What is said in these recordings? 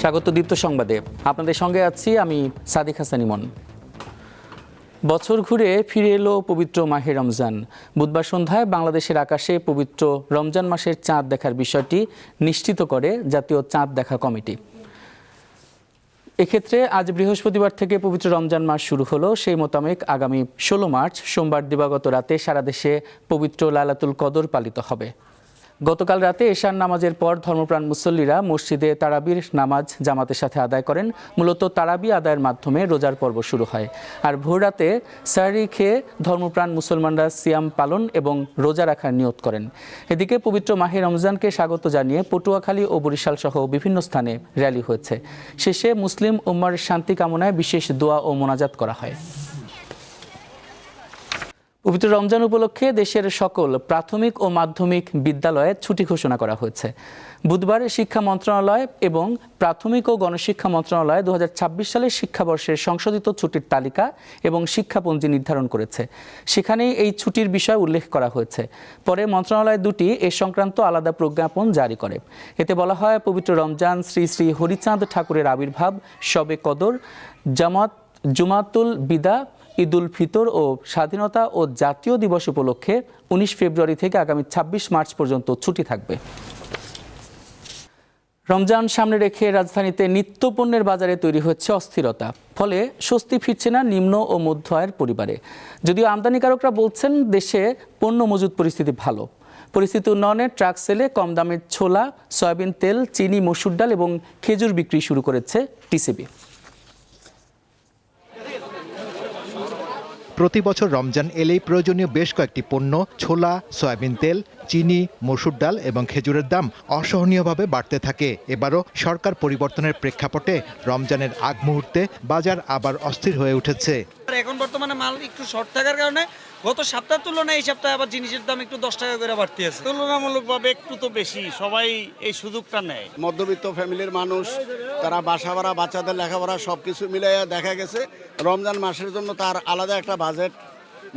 স্বাগত দীপ্ত সংবাদে। আপনাদের সঙ্গে আছি আমি সাদিক হাসান ইমন। বছর ঘুরে ফিরে এলো পবিত্র মাহে রমজান। বুধবার সন্ধ্যায় বাংলাদেশের আকাশে পবিত্র রমজান মাসের চাঁদ দেখার বিষয়টি নিশ্চিত করে জাতীয় চাঁদ দেখা কমিটি। এক্ষেত্রে আজ বৃহস্পতিবার থেকে পবিত্র রমজান মাস শুরু হলো। সেই মোতাবেক আগামী ষোলো মার্চ, সোমবার দিবাগত রাতে সারা দেশে পবিত্র লালাতুল কদর পালিত হবে। গতকাল রাতে এশার নামাজের পর ধর্মপ্রাণ মুসল্লিরা মসজিদে তারাবির নামাজ জামাতের সাথে আদায় করেন। মূলত তারাবি আদায়ের মাধ্যমে রোজার পর্ব শুরু হয়। আর ভোর রাতে সারি খেয়ে ধর্মপ্রাণ মুসলমানরা সিয়াম পালন এবং রোজা রাখার নিয়ত করেন। এদিকে পবিত্র মাহে রমজানকে স্বাগত জানিয়ে পটুয়াখালী ও বরিশাল সহ বিভিন্ন স্থানে র্যালি হয়েছে। শেষে মুসলিম উম্মার শান্তি কামনায় বিশেষ দোয়া ও মোনাজাত করা হয়। পবিত্র রমজান উপলক্ষে দেশের সকল প্রাথমিক ও মাধ্যমিক বিদ্যালয়ে ছুটি ঘোষণা করা হয়েছে। বুধবার শিক্ষা মন্ত্রণালয় এবং প্রাথমিক ও গণশিক্ষা মন্ত্রণালয় দু হাজার ছাব্বিশ সালের শিক্ষাবর্ষের সংশোধিত ছুটির তালিকা এবং শিক্ষাপঞ্জি নির্ধারণ করেছে। সেখানেই এই ছুটির বিষয় উল্লেখ করা হয়েছে। পরে মন্ত্রণালয় দুটি এ সংক্রান্ত আলাদা প্রজ্ঞাপন জারি করে। এতে বলা হয়, পবিত্র রমজান শ্রী শ্রী হরিচাঁদ ঠাকুরের আবির্ভাব শবে কদর, জামাত, জুমাতুল বিদা ঈদুল ফিতর ও স্বাধীনতা ও জাতীয় দিবস উপলক্ষে উনিশ ফেব্রুয়ারি থেকে আগামী ২৬ মার্চ পর্যন্ত ছুটি থাকবে। রমজান সামনে রেখে রাজধানীতে নিত্যপণ্যের বাজারে তৈরি হচ্ছে অস্থিরতা, ফলে স্বস্তি ফিরছে না নিম্ন ও মধ্য আয়ের পরিবারে। যদিও আমদানিকারকরা বলছেন দেশে পণ্য মজুদ পরিস্থিতি ভালো। পরিস্থিতি উন্নয়নে ট্রাক সেলে কম দামের ছোলা, সয়াবিন তেল, চিনি, মসুর ডাল এবং খেজুর বিক্রি শুরু করেছে টিসিবি। প্রতি বছর রমজান এলেই প্রয়োজনীয় বেশ কয়েকটি পণ্য, ছোলা, সয়াবিন তেল, চিনি, মসুর ডাল এবং খেজুরের দাম অসহনীয়ভাবে বাড়তে থাকে। এবারও সরকার পরিবর্তনের প্রেক্ষাপটে রমজানের আগ মুহূর্তে বাজার আবার অস্থির হয়ে উঠেছে। এখন বর্তমানে মাল একটু শর্ট থাকার কারণে গত সপ্তাহের তুলনায় এই সপ্তাহে আবার জিনিসের দাম একটু দশ টাকা করে বাড়তি আছে। তুলনামূলকভাবে একটু তো বেশি সবাই এই সুযোগটা নেয়। মধ্যবিত্ত ফ্যামিলির মানুষ তারা বাসা ভাড়া বাচ্চাদের লেখাপড়া সব কিছু মিলাইয়া দেখা গেছে রমজান মাসের জন্য তার আলাদা একটা বাজেট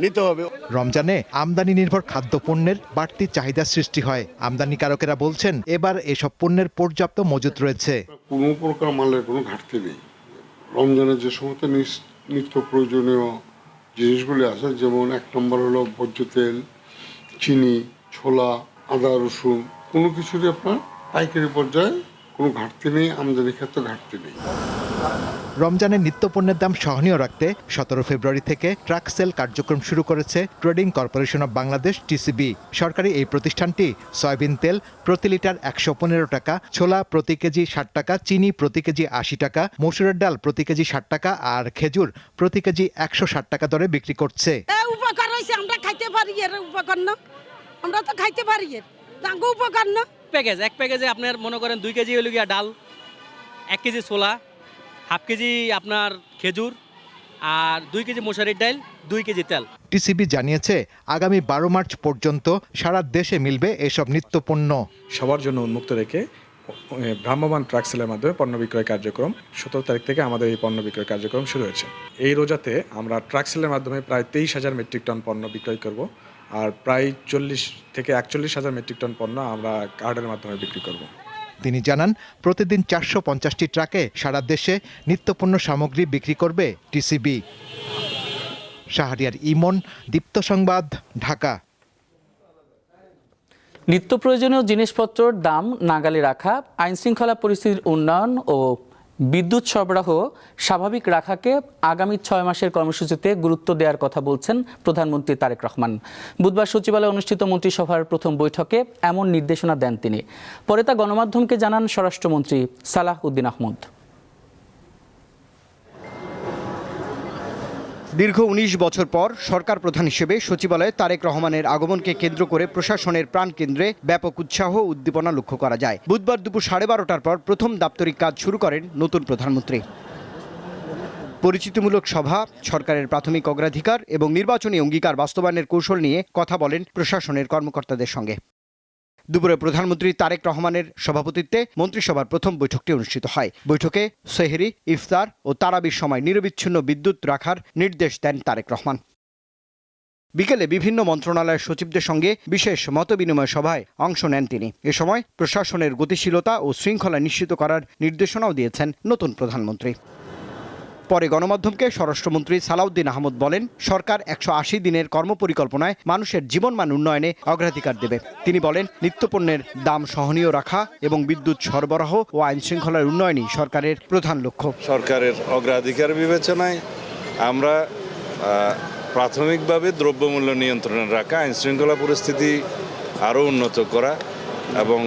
নিতে হবে। রমজানে আমদানি নির্ভর খাদ্যপণ্যের বাড়তি চাহিদা সৃষ্টি হয়। আমদানিকারকেরা বলছেন এবার এসব পণ্যের পর্যাপ্ত মজুত রয়েছে। কোনো প্রকার মালের কোনো ঘাটতি নেই। রমজানের যে সমস্ত নিত্য প্রয়োজনীয় জিনিসগুলি আছে, যেমন এক নম্বর হলো ভোজ্য তেল, চিনি, ছোলা, আদা, রসুন, কোনো কিছুরই আপনার পাইকারি পর্যায়ে কোনো ঘাটতি নেই আমদানি ক্ষেত্রে ঘাটতি নেই। রমজানের নিত্যপণ্যের দাম সহনীয় রাখতে সতেরো ফেব্রুয়ারি থেকে ট্রাক সেল কার্যক্রম শুরু করেছে trading corporation of Bangladesh TCB. সরকারি এই প্রতিষ্ঠানটি সয়াবিন তেল প্রতি লিটার একশো পনেরো টাকা ছোলা প্রতি কেজি ষাট টাকা চিনি প্রতি কেজি আশি টাকা মসুরের ডাল প্রতি কেজি ষাট টাকা আর খেজুর প্রতি কেজি একশো ষাট টাকা দরে বিক্রি করছে। এ উপকার হয়েছে আমরা খাইতে পারি এর উপকার না। আমরা তো খাইতে পারি এর। উপকার না। প্যাকেজ এক প্যাকেজে আপনার মনে করেন দুই কেজি হলো গিয়া ডাল এক কেজি ছোলা হাফ কেজি আপনার খেজুর আর দুই কেজি মশারির ডাল দুই কেজি তেল। টিসিবি জানিয়েছে আগামী বারো মার্চ পর্যন্ত সারা দেশে মিলবে এসব নিত্যপণ্য। সবার জন্য উন্মুক্ত রেখে এ, ভ্রাম্যমাণ ট্রাক সেলের মাধ্যমে পণ্য বিক্রয় কার্যক্রম সতেরো তারিখ থেকে আমাদের এই পণ্য বিক্রয় কার্যক্রম শুরু হয়েছে। এই রোজাতে আমরা ট্রাক সেলের মাধ্যমে প্রায় তেইশ হাজার মেট্রিক টন পণ্য বিক্রয় করব। আর প্রায় চল্লিশ থেকে একচল্লিশ হাজার মেট্রিক টন পণ্য আমরা কার্ডের মাধ্যমে বিক্রি করব। তিনি জানান প্রতিদিন চারশো পঞ্চাশটি ট্রাকে সারা দেশে নিত্যপণ্য সামগ্রী বিক্রি করবে টিসিবি। শাহরিয়ার ইমন দীপ্ত সংবাদ ঢাকা। নিত্য প্রয়োজনীয় জিনিসপত্রর দাম নাগালে রাখা আইনশৃঙ্খলা পরিস্থিতির উন্নয়ন ও বিদ্যুৎ সরবরাহ স্বাভাবিক রাখাকে আগামী ছয় মাসের কর্মসূচিতে গুরুত্ব দেওয়ার কথা বলছেন প্রধানমন্ত্রী তারেক রহমান। বুধবার সচিবালয়ে অনুষ্ঠিত মন্ত্রিসভার প্রথম বৈঠকে এমন নির্দেশনা দেন তিনি। পরে তা গণমাধ্যমকে জানান স্বরাষ্ট্রমন্ত্রী সালাহ উদ্দিন আহমদ। দীর্ঘ ১৯ বছর পর সরকার প্রধান হিসেবে সচিবালয়ে তারেক রহমানের আগমনকে কেন্দ্র করে প্রশাসনের প্রাণকেন্দ্রে ব্যাপক উৎসাহ উদ্দীপনা লক্ষ্য করা যায়। বুধবার দুপুর সাড়ে বারোটার পর প্রথম দাপ্তরিক কাজ শুরু করেন নতুন প্রধানমন্ত্রী। পরিচিতিমূলক সভা, সরকারের প্রাথমিক অগ্রাধিকার এবং নির্বাচনী অঙ্গীকার বাস্তবায়নের কৌশল নিয়ে কথা বলেন প্রশাসনের কর্মকর্তাদের সঙ্গে। দুপুরে প্রধানমন্ত্রী তারেক রহমানের সভাপতিত্বে মন্ত্রিসভার প্রথম বৈঠকটি অনুষ্ঠিত হয়। বৈঠকে সেহরি, ইফতার ও তারাবির সময় নিরবিচ্ছিন্ন বিদ্যুৎ রাখার নির্দেশ দেন তারেক রহমান। বিকেলে বিভিন্ন মন্ত্রণালয়ের সচিবদের সঙ্গে বিশেষ মতবিনিময় সভায় অংশ নেন তিনি। এ সময় প্রশাসনের গতিশীলতা ও শৃঙ্খলা নিশ্চিত করার নির্দেশনাও দিয়েছেন নতুন প্রধানমন্ত্রী। পরে গণমাধ্যমকে স্বরাষ্ট্রমন্ত্রী সালাউদ্দিন আহমদ বলেন, সরকার একশো আশি দিনের কর্মপরিকল্পনায় মানুষের জীবনমান উন্নয়নে অগ্রাধিকার দেবে। তিনি বলেন, নিত্যপণ্যের দাম সহনীয় রাখা এবং বিদ্যুৎ সরবরাহ ও আইন শৃঙ্খলার উন্নয়নই সরকারের প্রধান লক্ষ্য। সরকারের অগ্রাধিকার বিবেচনায় আমরা প্রাথমিকভাবে দ্রব্যমূল্য নিয়ন্ত্রণে রাখা, আইন শৃঙ্খলা পরিস্থিতি আরও উন্নত করা এবং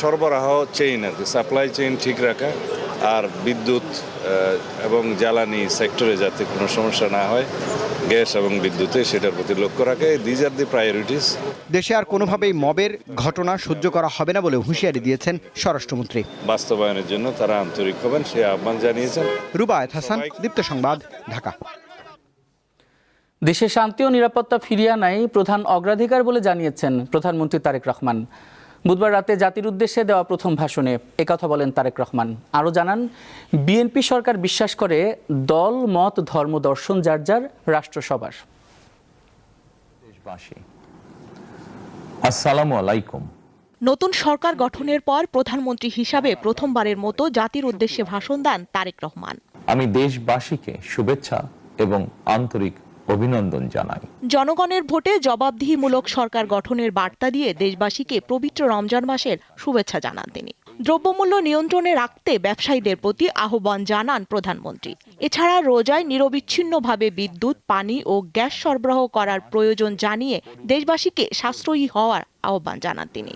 সরবরাহ চেইন আর কি সাপ্লাই চেইন ঠিক রাখা আর বিদ্যুৎ এবং জ্বালানি সেক্টরে যাতে কোনো সমস্যা না হয় গ্যাস এবং বিদ্যুতে সেটার প্রতি লক্ষ্য রাখা। দিজ আর দি প্রায়োরিটিস দেশে আর কোনোভাবেই মবের ঘটনা সহ্য করা হবে না বলে হুঁশিয়ারি দিয়েছেন স্বরাষ্ট্রমন্ত্রী। বাস্তবায়নের জন্য তারা আন্তরিক হবেন সে আহ্বান জানিয়েছেন। রুবায়ত হাসান দীপ্ত সংবাদ ঢাকা। দেশে শান্তি ও নিরাপত্তা ফিরিয়ে আনাই প্রধান অগ্রাধিকার বলে জানিয়েছেন প্রধানমন্ত্রী তারেক রহমান। বুধবার রাতে জাতির উদ্দেশ্যে দেওয়া প্রথম ভাষণে একথা বলেন তারেক রহমান। আরও জানান বিএনপি সরকার বিশ্বাস করে দল মত ধর্ম দর্শন যার যার রাষ্ট্রসভার দেশবাসী আসসালামু আলাইকুম। নতুন সরকার গঠনের পর প্রধানমন্ত্রী হিসাবে প্রথমবারের মতো জাতির উদ্দেশ্যে ভাষণ দেন তারেক রহমান। আমি দেশবাসীকে শুভেচ্ছা এবং আন্তরিক অভিনন্দন জানাই। জনগণের ভোটে জবাবদিহিমূলক সরকার গঠনের বার্তা দিয়ে দেশবাসীকে পবিত্র রমজান মাসের শুভেচ্ছা জানান তিনি। দ্রব্যমূল্য নিয়ন্ত্রণে রাখতে ব্যবসায়ীদের প্রতি আহ্বান জানান প্রধানমন্ত্রী। এছাড়া রোজায় নিরবিচ্ছিন্নভাবে বিদ্যুৎ পানি ও গ্যাস সরবরাহ করার প্রয়োজন জানিয়ে দেশবাসীকে সাশ্রয়ী হওয়ার আহ্বান জানান তিনি।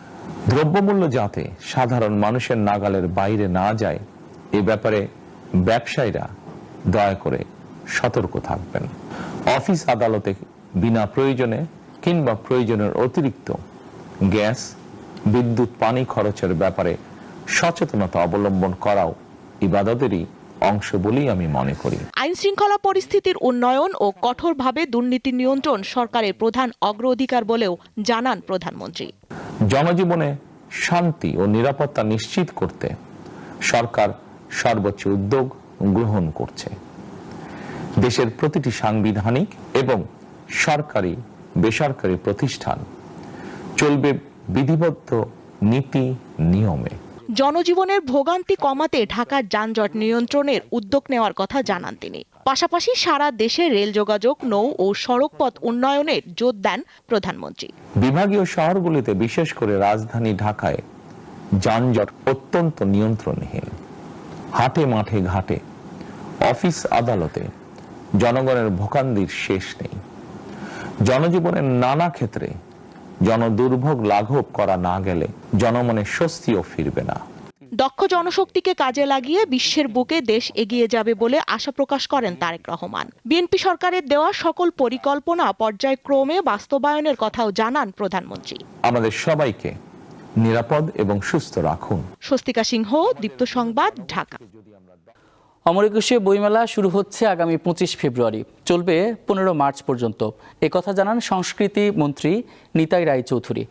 দ্রব্যমূল্য যাতে সাধারণ মানুষের নাগালের বাইরে না যায় এ ব্যাপারে ব্যবসায়ীরা দয়া করে সতর্ক থাকবেন। অফিস আদালতে বিনা প্রয়োজনে কিংবা প্রয়োজনের অতিরিক্ত গ্যাস বিদ্যুৎ পানি খরচের ব্যাপারে সচেতনতা অবলম্বন করাও ইবাদতেরই অংশ বলেই আমি মনে করি। আইন শৃঙ্খলা পরিস্থিতির উন্নয়ন ও কঠোরভাবে দুর্নীতি নিয়ন্ত্রণ সরকারের প্রধান অগ্রাধিকার বলেও জানান প্রধানমন্ত্রী। জনজীবনে শান্তি ও নিরাপত্তা নিশ্চিত করতে সরকার সর্বোচ্চ উদ্যোগ গ্রহণ করছে। দেশের প্রতিটি সাংবিধানিক এবং সরকারি বেসরকারি প্রতিষ্ঠান চলবে বিধিবদ্ধ নীতি নিয়মে। জনজীবনের ভোগান্তি কমাতে ঢাকার যানজট নিয়ন্ত্রণের উদ্যোগ নেওয়ার কথা জানান তিনি। পাশাপাশি সারা দেশে রেল যোগাযোগ নৌ ও সড়কপথ উন্নয়নের জোর দেন প্রধানমন্ত্রী। বিভাগীয় শহরগুলিতে বিশেষ করে রাজধানী ঢাকায় যানজট অত্যন্ত নিয়ন্ত্রণহীন। হাটে মাঠে ঘাটে অফিস আদালতে জনগণের ভোকান্দির শেষ নেই। জনজীবনের নানা ক্ষেত্রে জনদুর্ভোগ লাঘব করা না গেলে জনমনে স্বস্তিও ফিরবে না। দক্ষ জনশক্তিকে কাজে লাগিয়ে বিশ্বের বুকে দেশ এগিয়ে যাবে বলে আশা প্রকাশ করেন তারেক রহমান। বিএনপি সরকারের দেওয়া সকল পরিকল্পনা পর্যায়ক্রমে বাস্তবায়নের কথাও জানান প্রধানমন্ত্রী। আমাদের সবাইকে নিরাপদ এবং সুস্থ রাখুন। স্বস্তিকা সিংহ দীপ্ত সংবাদ ঢাকা। অমর একুশে বইমেলা শুরু হচ্ছে আগামী পঁচিশ ফেব্রুয়ারি। চলবে পনেরো মার্চ পর্যন্ত। কথা জানান সংস্কৃতি মন্ত্রী নিতাই রায় চৌধুরী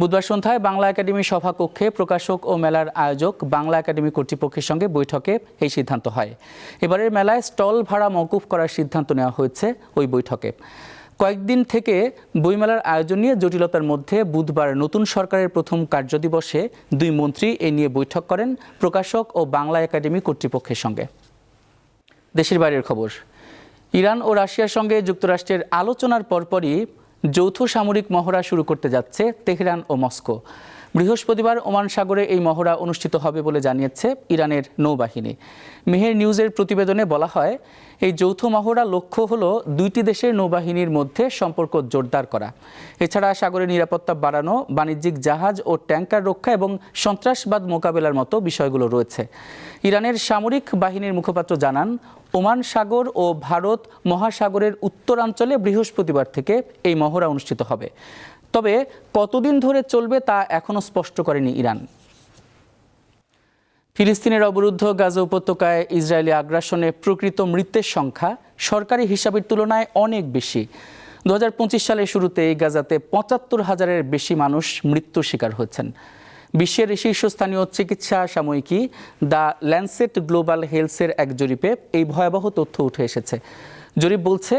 বুধবার সন্ধ্যায় বাংলা একাডেমি সভাকক্ষে প্রকাশক ও মেলার আয়োজক বাংলা একাডেমি কর্তৃপক্ষের সঙ্গে বৈঠকে এই সিদ্ধান্ত হয়। এবারের মেলায় স্টল ভাড়া মওকুফ করার সিদ্ধান্ত নেওয়া হয়েছে ওই বৈঠকে। কয়েকদিন থেকে বইমেলার আয়োজন নিয়ে জটিলতার মধ্যে বুধবার নতুন সরকারের প্রথম কার্যদিবসে দুই মন্ত্রী এ নিয়ে বৈঠক করেন প্রকাশক ও বাংলা একাডেমি কর্তৃপক্ষের সঙ্গে। দেশের বাইরের খবর। ইরান ও রাশিয়ার সঙ্গে যুক্তরাষ্ট্রের আলোচনার পরপরই যৌথ সামরিক মহড়া শুরু করতে যাচ্ছে তেহরান ও মস্কো। বৃহস্পতিবার ওমান সাগরে এই মহড়া অনুষ্ঠিত হবে বলে জানিয়েছে ইরানের নৌবাহিনী। মেহের নিউজের প্রতিবেদনে বলা হয়, এই যৌথ মহড়া লক্ষ্য হল দুইটি দেশের নৌবাহিনীর মধ্যে সম্পর্ক জোরদার করা। এছাড়া সাগরের নিরাপত্তা বাড়ানো, বাণিজ্যিক জাহাজ ও ট্যাঙ্কার রক্ষা এবং সন্ত্রাসবাদ মোকাবেলার মতো বিষয়গুলো রয়েছে। ইরানের সামরিক বাহিনীর মুখপাত্র জানান ওমান সাগর ও ভারত মহাসাগরের উত্তরাঞ্চলে বৃহস্পতিবার থেকে এই মহড়া অনুষ্ঠিত হবে। তবে কতদিন ধরে চলবে তা এখনও স্পষ্ট করেনি ইরান। ফিলিস্তিনের অবরুদ্ধ গাজা উপত্যকায় ইসরায়েলি আগ্রাসনে প্রকৃত মৃতের সংখ্যা সরকারি হিসাবের তুলনায় অনেক বেশি। দু হাজার পঁচিশ সালের শুরুতে এই গাজাতে পঁচাত্তর হাজারের বেশি মানুষ মৃত্যুর শিকার হচ্ছেন বিশ্বের শীর্ষস্থানীয় চিকিৎসা সাময়িকী দ্য ল্যান্সেট গ্লোবাল হেলথের এক জরিপে এই ভয়াবহ তথ্য উঠে এসেছে। জরিপ বলছে,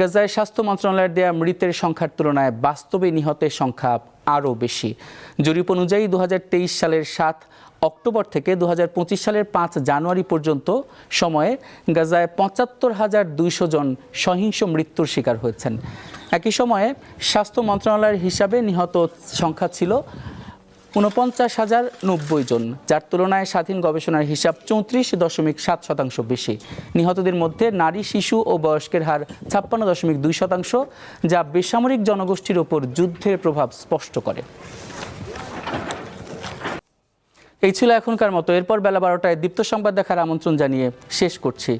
গাজায় স্বাস্থ্য মন্ত্রণালয়ের দেয়া মৃতের সংখ্যার তুলনায় বাস্তবে নিহতের সংখ্যা আরও বেশি। জরিপ অনুযায়ী দু হাজার তেইশ সালের সাত অক্টোবর থেকে দু হাজার পঁচিশ সালের পাঁচ জানুয়ারি পর্যন্ত সময়ে গাজায় পঁচাত্তর হাজার দুইশো জন সহিংস মৃত্যুর শিকার হয়েছেন। একই সময়ে স্বাস্থ্য মন্ত্রণালয়ের হিসাবে নিহত সংখ্যা ছিল উনপঞ্চাশ হাজার নব্বই জন, যার তুলনায় স্বাধীন গবেষণার হিসাব চৌত্রিশ দশমিক সাত শতাংশ বেশি। নিহতদের মধ্যে নারী, শিশু ও বয়স্কের হার ছাপ্পান্ন দশমিক দুই শতাংশ, যা বেসামরিক জনগোষ্ঠীর ওপর যুদ্ধের প্রভাব স্পষ্ট করে। এই ছিল এখনকার মতো। এরপর বেলা বারোটায় দীপ্ত সংবাদ দেখার আমন্ত্রণ জানিয়ে শেষ করছি।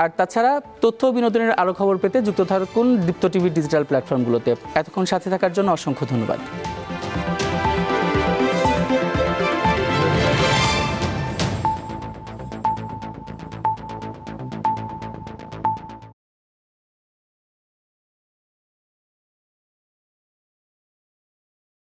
আর তাছাড়া তথ্য বিনোদনের আরও খবর পেতে যুক্ত থাকুন দীপ্ত টিভির ডিজিটাল প্ল্যাটফর্মগুলোতে। এতক্ষণ সাথে থাকার জন্য অসংখ্য ধন্যবাদ।